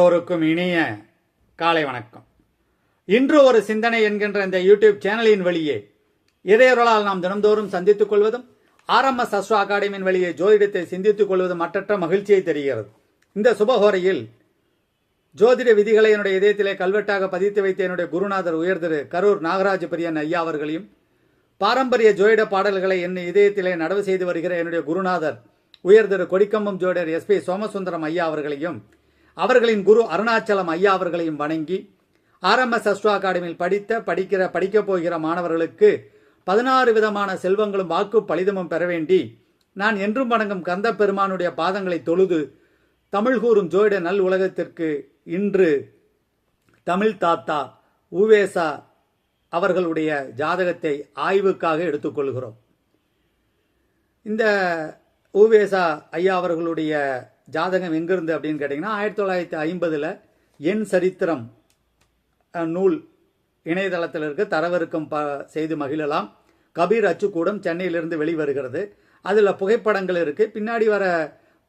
எல்லோருக்கும் இனிய காலை வணக்கம். இன்று ஒரு சிந்தனை என்கின்ற இந்த யூடியூப் சேனலின் வழியே இறையொருளால் நாம் தினந்தோறும் சந்தித்துக் கொள்வதும் ஆர்எம்எஸ் அஸ்வ அகாடமியின் வழியே ஜோதிடத்தை சிந்தித்துக் கொள்வதும் மற்றற்ற மகிழ்ச்சியை தெரிகிறது. இந்த சுபஹோரையில் ஜோதிட விதிகளை என்னுடைய இதயத்திலே கல்வெட்டாக பதித்து வைத்த என்னுடைய குருநாதர் உயர் திரு கரூர் நாகராஜ பிரியன் ஐயா அவர்களையும் பாரம்பரிய ஜோதிட பாடல்களை என் இதயத்திலே நடவு செய்து வருகிற என்னுடைய குருநாதர் உயர் திரு கொடிக்கம்பம் ஜோடர் எஸ் பி சோமசுந்தரம் ஐயா அவர்களையும் அவர்களின் குரு அருணாச்சலம் ஐயா அவர்களையும் வணங்கி ஆர்எம்எஸ் அஸ்ட்ரோ அகாடமியில் படித்த படிக்கிற படிக்கப் போகிற மாணவர்களுக்கு பதினாறு விதமான செல்வங்களும் வாக்கு பலிதமும் பெற வேண்டி நான் என்றும் வணங்கும் கந்த பெருமானுடைய பாதங்களை தொழுது தமிழ் கூறும் ஜோயிட நல் உலகத்திற்கு இன்று தமிழ் தாத்தா உவேசா அவர்களுடைய ஜாதகத்தை ஆய்வுக்காக எடுத்துக்கொள்கிறோம் இந்த உவேசா ஐயா அவர்களுடைய ஜாதகம் எங்கிருந்து அப்படின்னு கேட்டிங்கன்னா ஆயிரத்தி தொள்ளாயிரத்தி ஐம்பதில் என் சரித்திரம் நூல் இணையதளத்தில் இருக்க. தரவிறக்கம் ப செய்து மகிழலாம். கபீர் அச்சுக்கூடம் சென்னையிலிருந்து வெளிவருகிறது. அதில் புகைப்படங்கள் இருக்குது பின்னாடி வர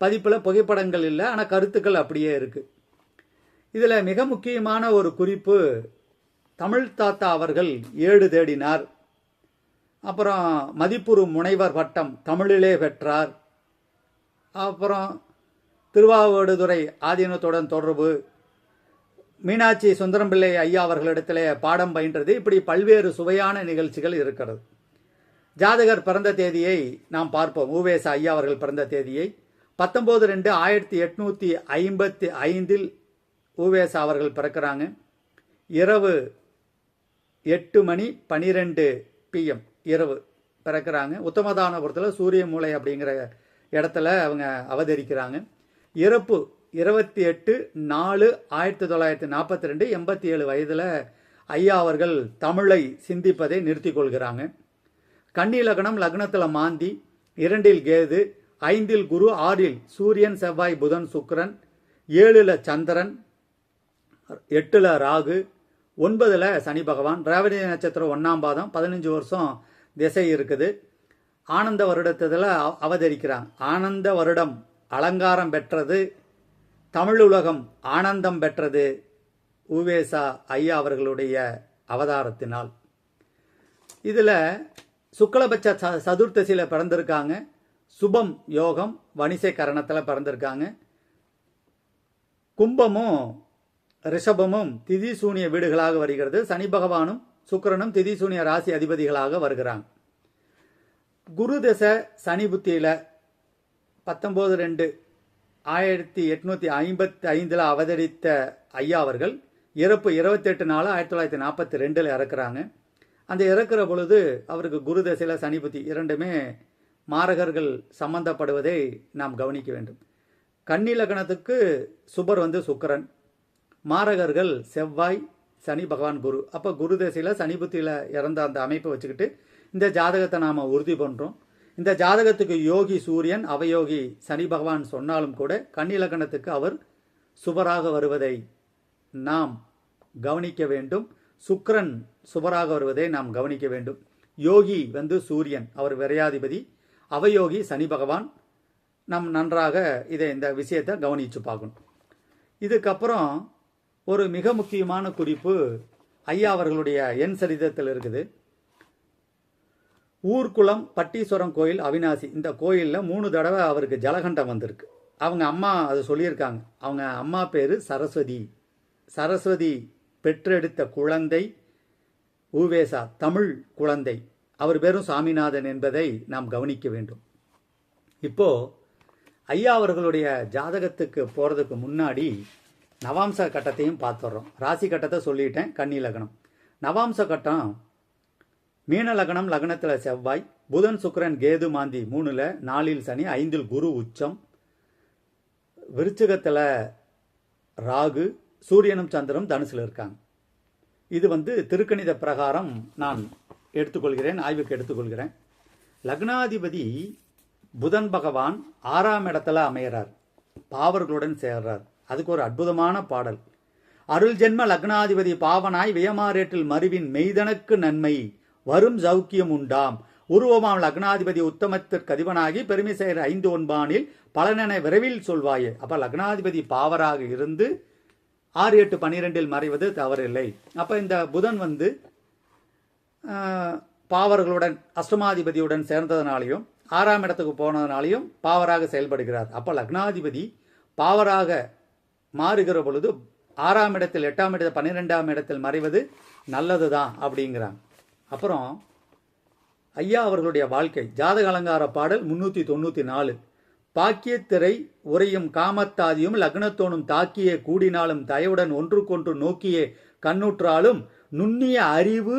பதிப்பில் புகைப்படங்கள் இல்லை ஆனால் கருத்துக்கள் அப்படியே இருக்குது இதில் மிக முக்கியமான ஒரு குறிப்பு தமிழ் தாத்தா அவர்கள் ஏடு தேடினார். அப்புறம் மதிப்புறு முனைவர் வட்டம் தமிழிலே பெற்றார். அப்புறம் திருவாவடுதுறை ஆதீனத்துடன் தொடர்பு. மீனாட்சி சுந்தரம்பிள்ளை ஐயா அவர்களிடத்திலே பாடம் பயின்றது. இப்படி பல்வேறு சுவையான நிகழ்ச்சிகள் இருக்கிறது. ஜாதகர் பிறந்த தேதியை நாம் பார்ப்போம். உவேச ஐயா அவர்கள் பிறந்த தேதியை. பத்தொம்போது ரெண்டு ஆயிரத்தி எட்நூற்றி ஐம்பத்தி ஐந்தில் உவேசா அவர்கள் பிறக்கிறாங்க. இரவு எட்டு மணி பனிரெண்டு பிஎம் இரவு பிறக்கிறாங்க. உத்தமதானபுரத்தில் சூரிய மூளை அப்படிங்கிற இடத்துல அவங்க அவதரிக்கிறாங்க. இறப்பு இருபத்தி எட்டு நாலு ஆயிரத்தி தொள்ளாயிரத்தி நாற்பத்தி ரெண்டு எண்பத்தி ஏழு வயதில் ஐயா அவர்கள் தமிழை சிந்திப்பதை நிறுத்திக் கொள்கிறாங்க. கன்னி லக்னம் லக்னத்தில் மாந்தி இரண்டில் கேது ஐந்தில் குரு ஆறில் சூரியன் செவ்வாய் புதன் சுக்கரன் ஏழில் சந்திரன் எட்டில் ராகு ஒன்பதில் சனி பகவான் ரேவதி நட்சத்திரம் ஒன்றாம் பாதம் பதினஞ்சு வருஷம் திசை இருக்குது. ஆனந்த வருடத்தில் அவதரிக்கிறாங்க. ஆனந்த வருடம் அலங்காரம் பெற்றது தமிழ் உலகம் ஆனந்தம் பெற்றது உவேசா ஐயா அவர்களுடைய அவதாரத்தினால். இதில் சுக்லபட்ச ச சதுர்த்தசியில் பிறந்திருக்காங்க. சுபம் யோகம் வணிசை கரணத்தில் பிறந்திருக்காங்க. கும்பமும் ரிஷபமும் திதி சூனிய வீடுகளாக வருகிறது. சனி பகவானும் சுக்கிரனும் திதிசூனிய ராசி அதிபதிகளாக வருகிறாங்க. குரு தசை சனி புத்தியில் பத்தொம்போது ரெண்டு ஆயிரத்தி எட்நூற்றி ஐம்பத்தி ஐந்தில் அவதரித்த ஐயா அவர்கள் இறப்பு இருபத்தெட்டு நாள் ஆயிரத்தி தொள்ளாயிரத்தி நாற்பத்தி ரெண்டில் இறக்குறாங்க. அந்த இறக்குற பொழுது அவருக்கு குரு தசையில் சனிபுத்தி இரண்டுமே மாரகர்கள் சம்பந்தப்படுவதை நாம் கவனிக்க வேண்டும். கன்னி லக்னத்துக்கு சுபர் வந்து சுக்கரன் மாரகர்கள் செவ்வாய் சனி பகவான் குரு. அப்போ குரு தசையில் சனிபுத்தியில் இறந்த அந்த அமைப்பை வச்சுக்கிட்டு இந்த ஜாதகத்தை நாம் உறுதி பண்ணுறோம் இந்த ஜாதகத்துக்கு யோகி சூரியன் அவயோகி சனி பகவான் சொன்னாலும் கூட கன்னிலகணத்துக்கு அவர் சுபராக வருவதை நாம் கவனிக்க வேண்டும். சுக்கரன் சுபராக வருவதை நாம் கவனிக்க வேண்டும். யோகி வந்து சூரியன் அவர் விரையாதிபதி. அவயோகி சனி பகவான். நம் நன்றாக இதை இந்த விஷயத்தை கவனித்து பார்க்கணும். இதுக்கப்புறம் ஒரு மிக முக்கியமான குறிப்பு ஐயா அவர்களுடைய எண் சரிதத்தில் இருக்குது. ஊர்க்குளம் பட்டீஸ்வரம் கோயில் அவினாசி. இந்த கோயிலில் மூணு தடவை அவருக்கு ஜலகண்டம் வந்திருக்கு. அவங்க அம்மா அது சொல்லியிருக்காங்க. அவங்க அம்மா பேர் சரஸ்வதி. சரஸ்வதி பெற்றெடுத்த குழந்தை ஊவேசா தமிழ் குழந்தை. அவர் பேரும் சாமிநாதன் என்பதை நாம் கவனிக்க வேண்டும். இப்போ ஐயா அவர்களுடைய ஜாதகத்துக்கு போகிறதுக்கு முன்னாடி நவாம்ச கட்டத்தையும் பார்த்துடுறோம் ராசி கட்டத்தை சொல்லிட்டேன் கன்னி லக்னம். நவாம்ச கட்டம் மீன லக்னம் லக்னத்தில் செவ்வாய் புதன் சுக்கரன் கேது மாந்தி மூணில் நாலில் சனி ஐந்தில் குரு உச்சம். விருச்சகத்தில் ராகு சூரியனும் சந்திரனும் தனுசில் இருக்காங்க. இது வந்து திருக்கணித பிரகாரம் நான் எடுத்துக்கொள்கிறேன் ஆய்வுக்கு எடுத்துக்கொள்கிறேன். லக்னாதிபதி புதன் பகவான் ஆறாம் இடத்துல அமைகிறார் பாவர்களுடன் சேர்றார். அதுக்கு ஒரு அற்புதமான பாடல். அருள் ஜென்ம லக்னாதிபதி பாவனாய் வியமாரேட்டில் மருவின் மெய்தனக்கு நன்மை. வரும் சௌக்கியம் உண்டாம். உருவமாம் லக்னாதிபதி உத்தமத்திற்கு அதிபனாகி பெருமை செய்கிற ஐந்து ஒன்பானில் பலனென விரைவில் சொல்வாயே. அப்ப லக்னாதிபதி பாவராக இருந்து ஆறு எட்டு பன்னிரெண்டில் மறைவது தவறில்லை. அப்ப இந்த புதன் வந்து பாவர்களுடன் அஷ்டமாதிபதியுடன் சேர்ந்ததனாலையும் ஆறாம் இடத்துக்கு போனதுனாலையும் பாவராக செயல்படுகிறார். அப்ப லக்னாதிபதி பாவராக மாறுகிற பொழுது ஆறாம் இடத்தில் எட்டாம் இடத்தில் பன்னிரெண்டாம் இடத்தில் மறைவது நல்லதுதான் அப்படிங்கிறாங்க அப்புறம் ஐயா அவர்களுடைய வாழ்க்கை. ஜாதக அலங்கார பாடல் முன்னூத்தி தொண்ணூத்தி நாலு. பாக்கியத்திரை உரையும் காமத்தாதியும் லக்னத்தோனும் தாக்கிய கூடினாலும் தயவுடன் ஒன்றுக்கொன்று நோக்கியே கண்ணுற்றாலும் நுண்ணிய அறிவு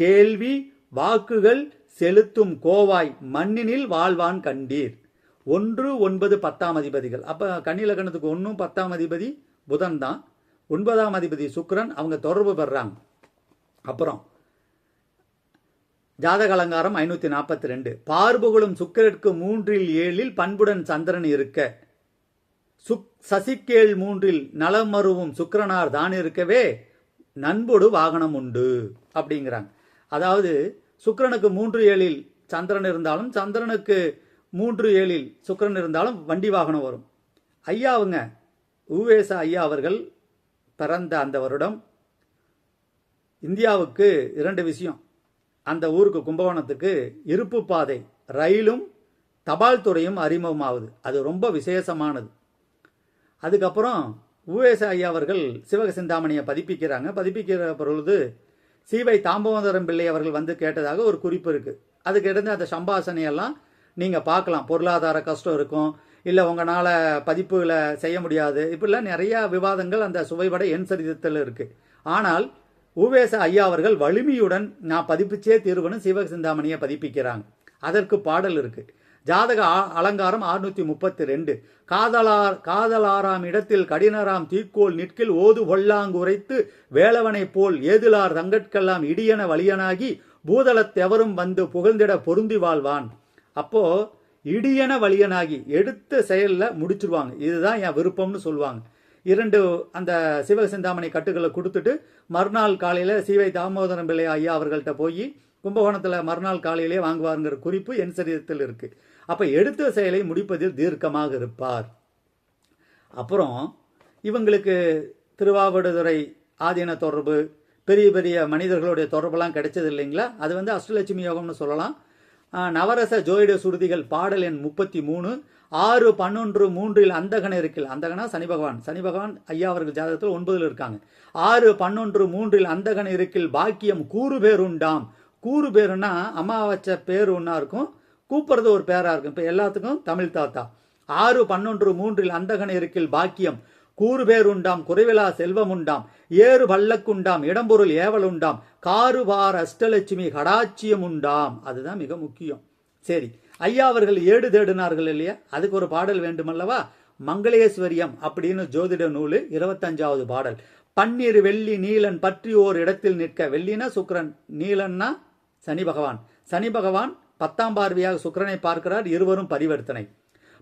கேள்வி வாக்குகள் செலுத்தும் கோவாய் மண்ணினில் வாழ்வான் கண்டீர். ஒன்று ஒன்பது பத்தாம் அதிபதிகள். அப்ப கன்னி லக்னத்துக்கு ஒன்றும் பத்தாம் அதிபதி புதன் தான். ஒன்பதாம் அதிபதி சுக்ரன் அவங்க தொடர்பு பெறாங்க. அப்புறம் ஜாதக அலங்காரம் ஐநூத்தி நாற்பத்தி ரெண்டு பார்புகளும் சுக்கரற்கு மூன்றில் ஏழில் பண்புடன் சந்திரன் இருக்க. சுக் சசிக்கேள் மூன்றில் நலமருவும் சுக்கரனார் தான் இருக்கவே நண்பொடு வாகனம் உண்டு அப்படிங்கிறாங்க. அதாவது சுக்கரனுக்கு மூன்று ஏழில் சந்திரன் இருந்தாலும் சந்திரனுக்கு மூன்று ஏழில் சுக்கரன் இருந்தாலும் வண்டி வாகனம் வரும். ஐயாவுங்க உவேச ஐயா அவர்கள் பிறந்த அந்த வருடம் இந்தியாவுக்கு இரண்டு விஷயம். அந்த ஊருக்கு கும்பகோணத்துக்கு இருப்பு பாதை ரயிலும் தபால் துறையும் அறிமுகமாகுது. அது ரொம்ப விசேஷமானது. அதுக்கப்புறம் உவேச ஐயா அவர்கள் சிவக சிந்தாமணியை பதிப்பிக்கிறாங்க. பதிப்பிக்கிற பொழுது சீவை தாம்பவந்தரம் பிள்ளை அவர்கள் வந்து கேட்டதாக ஒரு குறிப்பு இருக்குது அதுக்கு அந்த சம்பாசனையெல்லாம் நீங்கள் பார்க்கலாம். பொருளாதார கஷ்டம் இருக்கும். இல்லை உங்களால் பதிப்புகளை செய்ய முடியாது. இப்படிலாம் நிறையா விவாதங்கள் அந்த சுவைபட எண் சரிதத்தில் இருக்குது ஆனால் உவேச ஐயா அவர்கள் வலிமையுடன் நான் பதிப்பிச்சே தீர்வனும் சிவசிந்தாமணியை பதிப்பிக்கிறாங்க. அதற்கு பாடல் இருக்கு. ஜாதக அலங்காரம் அறுநூத்தி முப்பத்தி ரெண்டு. காதலார் காதலாராம் இடத்தில் கடினராம் தீக்கோள் நிற்கில் ஓது ஒல்லாங்குரைத்து வேலவனைப் போல் ஏதிலார் தங்கட்கெல்லாம் இடியன வலியனாகி பூதளத்தெவரும் வந்து புகழ்ந்திட பொருந்தி வாழ்வான். அப்போ இடியன வலியனாகி எடுத்த செயலில் முடிச்சிருவாங்க. இதுதான் என் விருப்பம்னு சொல்லுவாங்க. இரண்டு அந்த சிவ சிந்தாமணி கட்டுகளை கொடுத்துட்டு மறுநாள் காலையில் சிவை தாமோதரம் பிள்ளை ஐயா அவர்கள்ட்ட போய் கும்பகோணத்தில் மறுநாள் காலையிலே வாங்குவாருங்கிற குறிப்பு என் சரீரத்தில் இருக்கு. அப்போ எடுத்த செயலை முடிப்பதில் தீர்க்கமாக இருப்பார். அப்புறம் இவங்களுக்கு திருவாவடுதுறை ஆதீன தொடர்பு பெரிய பெரிய மனிதர்களுடைய தொடர்பெல்லாம் கிடைச்சது இல்லைங்களா? அது வந்து அஷ்டலட்சுமி யோகம்னு சொல்லலாம். நவரச ஜோயிட சுருதிகள் பாடல் எண் முப்பத்தி மூணு ஆறு பன்னொன்று மூன்றில் அந்தகன இருக்கில். அந்தகனா சனி பகவான். சனி பகவான் ஐயா அவர்கள் ஜாதகத்தில் ஒன்பதில் இருக்காங்க. ஆறு பன்னொன்று மூன்றில் அந்தகன இருக்கில் பாக்கியம் கூறு பேருண்டாம் கூறு பேருன்னா அம்மா வச்ச பேர் ஒன்றா இருக்கும். கூப்பிடுறது ஒரு பேரா இருக்கும். இப்போ எல்லாத்துக்கும் தமிழ் தாத்தா. ஆறு பன்னொன்று மூன்றில் அந்தகன இருக்கில் பாக்கியம் கூறு பேருண்டாம் குறைவிலா செல்வம் உண்டாம் ஏறு பல்லக்குண்டாம். இடம்பொருள் ஏவல் உண்டாம் காறுபார் அஷ்டலட்சுமி கடாட்சியம் உண்டாம் அதுதான் மிக முக்கியம். சரி. ஐயா அவர்கள் ஏடு தேடினார்கள் இல்லையா? அதுக்கு ஒரு பாடல் வேண்டுமல்லவா? மங்களேஸ்வரியம் அப்படின்னு ஜோதிட நூலு இருபத்தஞ்சாவது பாடல். பன்னீர் வெள்ளி நீலன் பற்றி ஓர் இடத்தில் நிற்க. வெள்ளினா சுக்கரன் நீலன்னா சனி பகவான். சனி பகவான் பத்தாம் பார்வையாக சுக்கிரனை பார்க்கிறார் இருவரும் பரிவர்த்தனை.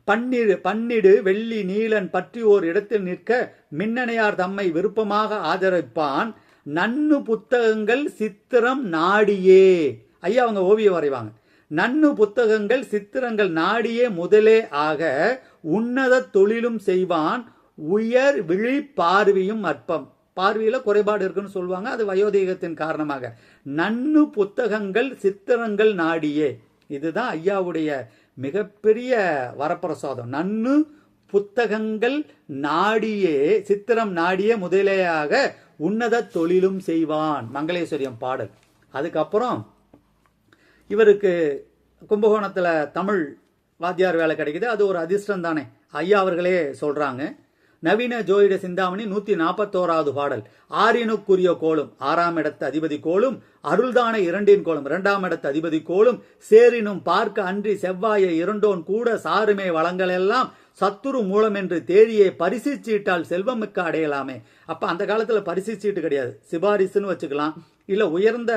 பன்னிரு பன்னிடு வெள்ளி நீலன் பற்றி ஓர் இடத்தில் நிற்க. மின்னணையார் தம்மை விருப்பமாக ஆதரிப்பான். நன்னு புத்தகங்கள் சித்திரம் நாடியே. ஐயா அவங்க ஓவியம் வரைவாங்க. நன்னு புத்தகங்கள் சித்திரங்கள் நாடியே முதலே ஆக உன்னத தொழிலும் செய்வான். உயர் விழி பார்வையும் அற்பம். பார்வையில குறைபாடு இருக்குன்னு சொல்லுவாங்க. அது வயோதேகத்தின் காரணமாக. நன்னு புத்தகங்கள் சித்திரங்கள் நாடியே. இதுதான் ஐயாவுடைய மிகப்பெரிய வரப்பிரசாதம். நன்னு புத்தகங்கள் நாடியே சித்திரம் நாடியே முதலேயாக உன்னத தொழிலும் செய்வான். மங்களேஸ்வரியம் பாடல். அதுக்கப்புறம் இவருக்கு கும்பகோணத்தில் தமிழ் வாத்தியார் வேலை கிடைக்குது. அது ஒரு அதிர்ஷ்டம் தானே. ஐயா அவர்களே சொல்கிறாங்க நவீன ஜோதிட சிந்தாமணி நூத்தி நாற்பத்தோராவது பாடல் ஆரியனுக்குரிய கோளும் ஆறாம் இடத்து அதிபதி கோலும் அருள்தான இரண்டின் கோளும் இரண்டாம் இடத்து அதிபதி கோலும் சேரினும் பார்க்க அன்றி செவ்வாயை இரண்டோன் கூட சாருமே வளங்களெல்லாம் சத்துரு மூலம் என்று தேடியே பரிசு சீட்டால் செல்வமிக்க அடையலாமே. அப்ப அந்த காலத்துல பரிசு சீட்டு கிடையாது. சிபாரிசுன்னு வச்சுக்கலாம். இல்ல உயர்ந்த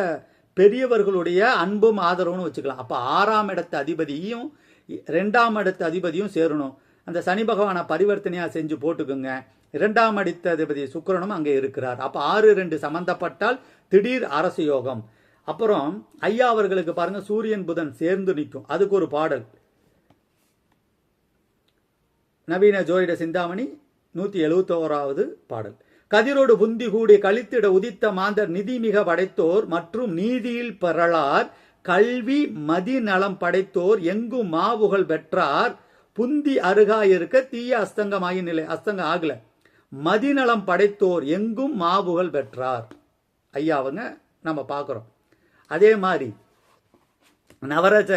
பெரியவர்களுடைய அன்பும் ஆதரவுன்னு வச்சுக்கலாம். அப்போ ஆறாம் இடத்து அதிபதியும் ரெண்டாம் இடத்து அதிபதியும் சேரணும். அந்த சனி பகவானை பரிவர்த்தனையாக செஞ்சு போட்டுக்குங்க. இரண்டாம் அடித்த அதிபதி சுக்கிரனும் அங்கே இருக்கிறார். அப்போ ஆறு ரெண்டு சம்பந்தப்பட்டால் திடீர் அரசு யோகம். அப்புறம் ஐயா அவர்களுக்கு பாருங்க சூரியன் புதன் சேர்ந்து நிற்கும். அதுக்கு ஒரு பாடல். நவீன ஜோதிட சிந்தாமணி நூற்றி எழுபத்தோராவது பாடல். கதிரோடு புந்தி கூடி கழித்திட உதித்த மாந்தர் நிதிமிக படைத்தோர் மற்றும் நீதியில் பெறலார் கல்வி மதி நலம் படைத்தோர் எங்கும் மாவுகள் பெற்றார். புந்தி அருகாயிருக்க தீய அஸ்தங்கமாகி நிலை அஸ்தங்கம் ஆகல. மதிநலம் படைத்தோர் எங்கும் மாவுகள் பெற்றார். ஐயாவுங்க நம்ம பார்க்குறோம். அதே மாதிரி நவராஜ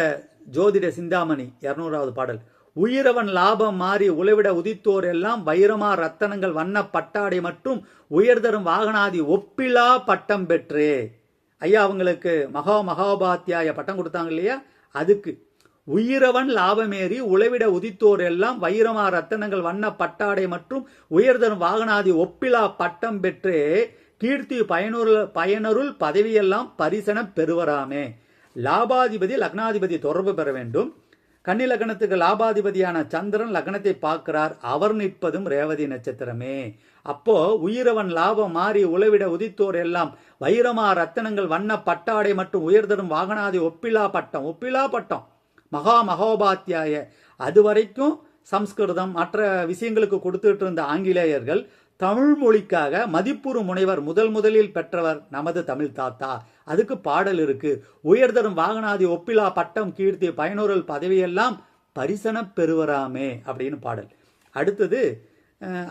ஜோதிட சிந்தாமணி இரநூறாவது பாடல். உயிரவன் லாபம் மாறி உழவிட உதித்தோர் எல்லாம் வைரமா ரத்தனங்கள் வண்ண பட்டாடை மற்றும் உயர்தரும் வாகனாதி ஒப்பிலா பட்டம் பெற்று. ஐயா அவங்களுக்கு மகா மகாபாத்தியாய பட்டம் கொடுத்தாங்க இல்லையா? அதுக்கு. உயிரவன் லாபமேறி உழவிட உதித்தோர் எல்லாம் வைரமா ரத்தனங்கள் வண்ண பட்டாடை மற்றும் உயர்தரும் வாகனாதி ஒப்பிலா பட்டம் பெற்று. கீர்த்தி பயனுருள் பயனருள் பதவியெல்லாம் பரிசனம் பெறுவராமே. லாபாதிபதி லக்னாதிபதி தொடர்பு பெற வேண்டும். கன்னி லக்னத்துக்கு லாபாதிபதியான சந்திரன் லக்னத்தை பார்க்கிறார். அவர் நிற்பதும் ரேவதி நட்சத்திரமே. அப்போ உயிரவன் லாபம் மாறி உழவிட உதித்தோர் எல்லாம் வைரமா ரத்தனங்கள் வண்ண பட்டாடை மற்றும் உயர்தரும் வாகனாதி ஒப்பிலா பட்டம் ஒப்பிலா பட்டம். மகா மகோபாத்தியாய. அது வரைக்கும் சம்ஸ்கிருதம் மற்ற விஷயங்களுக்கு கொடுத்துட்டு இருந்த ஆங்கிலேயர்கள் தமிழ் மொழிக்காக மதிப்புறு முனைவர் முதல் முதலில் பெற்றவர் நமது தமிழ் தாத்தா. அதுக்கு பாடல் இருக்கு. உயர்தரும் வாகனாதி ஒப்பிலா பட்டம் கீர்த்தி பயனுறல் பதவியெல்லாம் பரிசன பெறுவராமே அப்படின்னு பாடல். அடுத்தது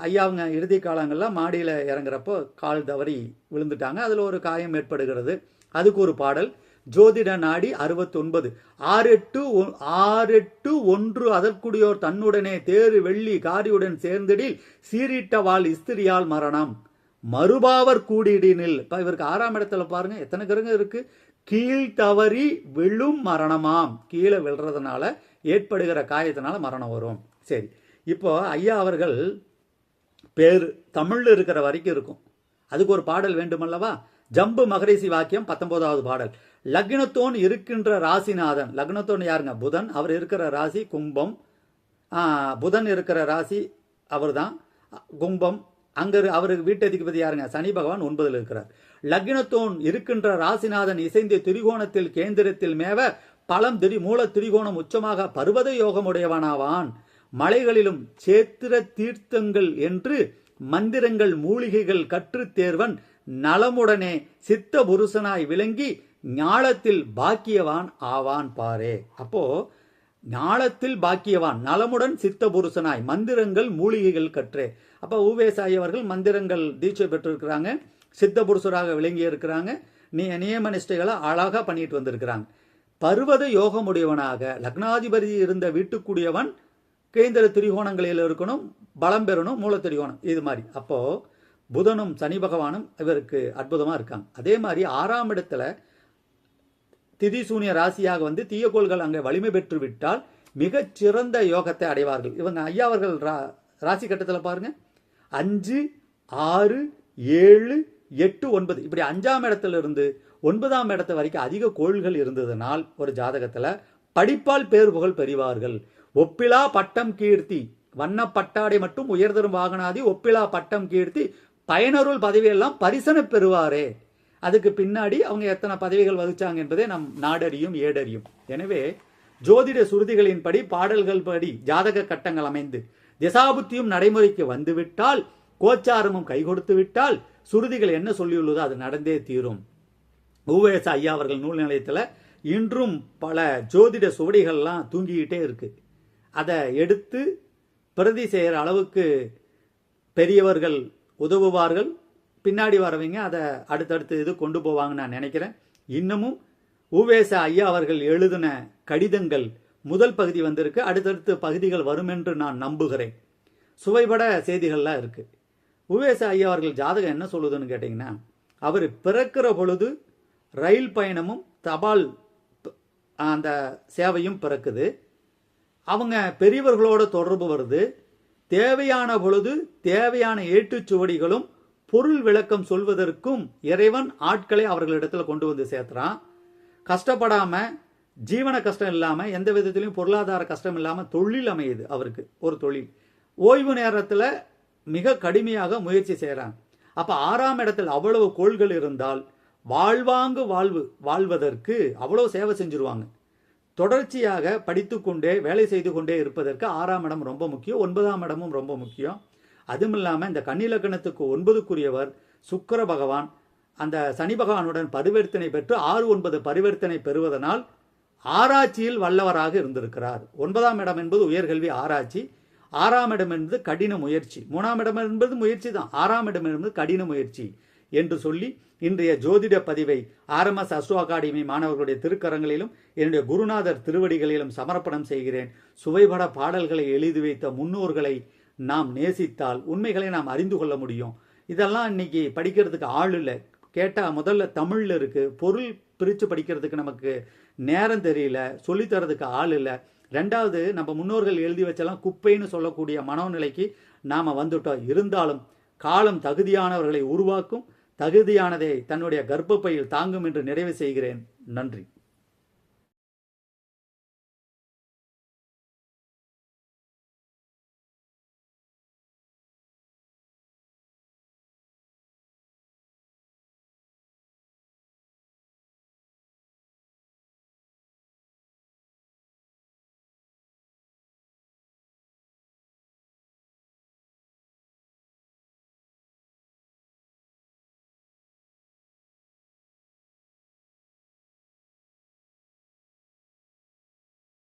ஐயாவுங்க இறுதி காலங்களில் மாடியில் இறங்குறப்போ கால் தவறி விழுந்துட்டாங்க. அதில் ஒரு காயம் ஏற்படுகிறது. அதுக்கு ஒரு பாடல். ஜோதிட நாடி அறுபத்தொன்பது. ஆறெட்டு ஒ- ஆறெட்டு ஒன்று அதற்குடியோர் தன்னுடனே தேறு வெள்ளி காரியுடன் சேர்ந்திடில் சீரிட்டவாள் இஸ்திரியால் மரணம். மறுபாவர் கூடிடினில். இப்போ இவருக்கு ஆறாம் இடத்துல பாருங்க எத்தனை கிரகம் இருக்கு? கீழ் தவறி விழும் மரணமாம். கீழே விழுறதுனால ஏற்படுகிற காயத்தினால மரணம் வரும். சரி இப்போ ஐயா அவர்கள் பேர் தமிழில் இருக்கிற வரைக்கும் இருக்கும். அதுக்கு ஒரு பாடல் வேண்டுமல்லவா? ஜம்பு மகரிசி வாக்கியம் பத்தொன்பதாவது பாடல். லக்னத்தோன் இருக்கின்ற ராசிநாதன். லக்னத்தோன் யாருங்க? புதன். அவர் இருக்கிற ராசி கும்பம். புதன் இருக்கிற ராசி அவர்தான். கும்பம். அங்கே அவருக்கு வீட்டதிபதி யாருங்க? சனி பகவான் ஒன்பதில் இருக்கிறார். லக்னத்தோன் இருக்கின்ற ராசிநாதன் இசைந்த திரிகோணத்தில் கேந்திரத்தில் மேவ பழம் திரி மூல திரிகோணம் உச்சமாக பர்வத யோகமுடையவனாவான். மலைகளிலும் சேத்திர தீர்த்தங்கள் என்று மந்திரங்கள் மூலிகைகள் கற்றுத் தேர்வன் நலமுடனே சித்த புருஷனாய் விளங்கி ஞாலத்தில் பாக்கியவான் ஆவான் பாரே. அப்போ ஞாலத்தில் பாக்கியவான் நலமுடன் சித்த புருஷனாய் மந்திரங்கள் மூலிகைகள் கற்றே. அப்ப ஊவேசாயி அவர்கள் மந்திரங்கள் தீட்சை பெற்றிருக்கிறாங்க சித்த புருஷராக விளங்கி இருக்கிறாங்க நீ நியம நிஷ்டைகளை அழகாக பண்ணிட்டு வந்திருக்கிறாங்க. பர்வத யோகமுடையவனாக லக்னாதிபதி இருந்த வீட்டுக்குடியவன் கேந்திர திரிகோணங்களில் இருக்கணும் பலம் பெறணும் மூல திரிகோணம் இது மாதிரி. அப்போ புதனும் சனி பகவானும் இவருக்கு அற்புதமாக இருக்காங்க. அதே மாதிரி ஆறாம் இடத்துல திதிசூனிய ராசியாக வந்து தீயக்கோள்கள் அங்கே வலிமை பெற்று விட்டால் மிகச்சிறந்த யோகத்தை அடைவார்கள். இவங்க ஐயா அவர்கள் ரா- ராசி கட்டத்தில் பாருங்க. அஞ்சு ஆறு ஏழு எட்டு ஒன்பது. இப்படி அஞ்சாம் இடத்துல இருந்து ஒன்பதாம் இடத்து வரைக்கும் அதிக கோள்கள் இருந்ததுனால் ஒரு ஜாதகத்தில் படிப்பால் பேர் புகழ் பெறுவார்கள். ஒப்பிலா பட்டம் கீர்த்தி வண்ண பட்டாடை மட்டும் உயர்தரும் வாகனாதி ஒப்பிலா பட்டம் கீர்த்தி பயனருள் பதவியெல்லாம் பரிசன பெறுவாரே. அதுக்கு பின்னாடி அவங்க எத்தனை பதவிகள் வகிச்சாங்க என்பதை நம் நாடறியும் ஏடறியும். எனவே ஜோதிட சுருதிகளின்படி பாடல்கள் படி ஜாதக கட்டங்கள் அமைந்து திசாபுத்தியும் நடைமுறைக்கு வந்துவிட்டால் கோச்சாரமும் கை கொடுத்து விட்டால் சுருதிகள் என்ன சொல்லியுள்ளதோ அது நடந்தே தீரும். உவேச ஐயா அவர்கள் நூல் நிலையத்தில் இன்றும் பல ஜோதிட சுவடிகள்லாம் தூங்கிக்கிட்டே இருக்கு. அதை எடுத்து பிரதி செய்கிற அளவுக்கு பெரியவர்கள் உதவுவார்கள் பின்னாடி வரவங்க அதை அடுத்தடுத்து இது கொண்டு போவாங்கன்னு நான் நினைக்கிறேன். இன்னமும் உவேச ஐயா அவர்கள் எழுதின கடிதங்கள் முதல் பகுதி வந்திருக்கு. அடுத்தடுத்து பகுதிகள் வரும் என்று நான் நம்புகிறேன். சுவைபட செய்திகள்லாம் இருக்கு. உவேச ஐயா அவர்கள் ஜாதகம் என்ன சொல்லுதுன்னு கேட்டிங்கன்னா அவர் பிறக்கிற பொழுது ரயில் பயணமும் தபால் அந்த சேவையும் பிறக்குது. அவங்க பெரியவர்களோட தொடர்பு வருது. தேவையான பொழுது தேவையான ஏட்டுச்சுவடிகளும் பொருள் விளக்கம் சொல்வதற்கும் இறைவன் ஆட்களை அவர்களிடத்துல கொண்டு வந்து சேர்த்துறான். கஷ்டப்படாம ஜீவன கஷ்டம் இல்லாம எந்த விதத்திலையும் பொருளாதார கஷ்டம் இல்லாம தொழில் அமையுது அவருக்கு ஒரு தொழில். ஓய்வு நேரத்துல மிக கடுமையாக முயற்சி செய்கிறாங்க அப்ப ஆறாம் இடத்தில் அவ்வளவு கோள்கள் இருந்தால் வாழ்வாங்கு வாழ்வு வாழ்வதற்கு அவ்வளவு சேவை செஞ்சிருவாங்க. தொடர்ச்சியாக படித்துக்கொண்டே வேலை செய்து கொண்டே இருப்பதற்கு ஆறாம் இடம் ரொம்ப முக்கியம் ஒன்பதாம் இடமும் ரொம்ப முக்கியம். அதுவும் இல்லாமல் இந்த கன்னிலக்கணத்துக்கு ஒன்பதுக்குரியவர் சுக்கர பகவான் அந்த சனி பகவானுடன் பரிவர்த்தனை பெற்று ஆறு ஒன்பது பரிவர்த்தனை பெறுவதனால் ஆராய்ச்சியில் வல்லவராக இருந்திருக்கிறார். ஒன்பதாம் இடம் என்பது உயர்கல்வி ஆராய்ச்சி ஆறாம் இடம் என்பது கடின முயற்சி மூணாம் இடம் என்பது முயற்சி தான் ஆறாம் இடம் என்பது கடின முயற்சி என்று சொல்லி இன்றைய ஜோதிட பதிவை ஆர்எம்எஸ் அஸ்ட்ரோ அகாடமி மாணவர்களுடைய திருக்கரங்களிலும் என்னுடைய குருநாதர் திருவடிகளிலும் சமர்ப்பணம் செய்கிறேன். சுவைபட பாடல்களை எழுதி வைத்த முன்னோர்களை நாம் நேசித்தால் உண்மைகளை நாம் அறிந்து கொள்ள முடியும். இதெல்லாம் இன்னைக்கு படிக்கிறதுக்கு ஆள் இல்லை. கேட்டால் முதல்ல தமிழில் இருக்குது பொருள் பிரித்து படிக்கிறதுக்கு நமக்கு நேரம் தெரியல. சொல்லித் தரதுக்கு ஆள் இல்லை. ரெண்டாவது நம்ம முன்னோர்கள் எழுதி வச்செல்லாம் குப்பைன்னு சொல்லக்கூடிய மனோநிலைக்கு நாம் வந்துட்டோம். இருந்தாலும் காலம் தகுதியானவர்களை உருவாக்கும் தகுதியானதை தன்னுடைய கர்ப்பப்பையில் தாங்கும் என்று நிறைவு செய்கிறேன். நன்றி.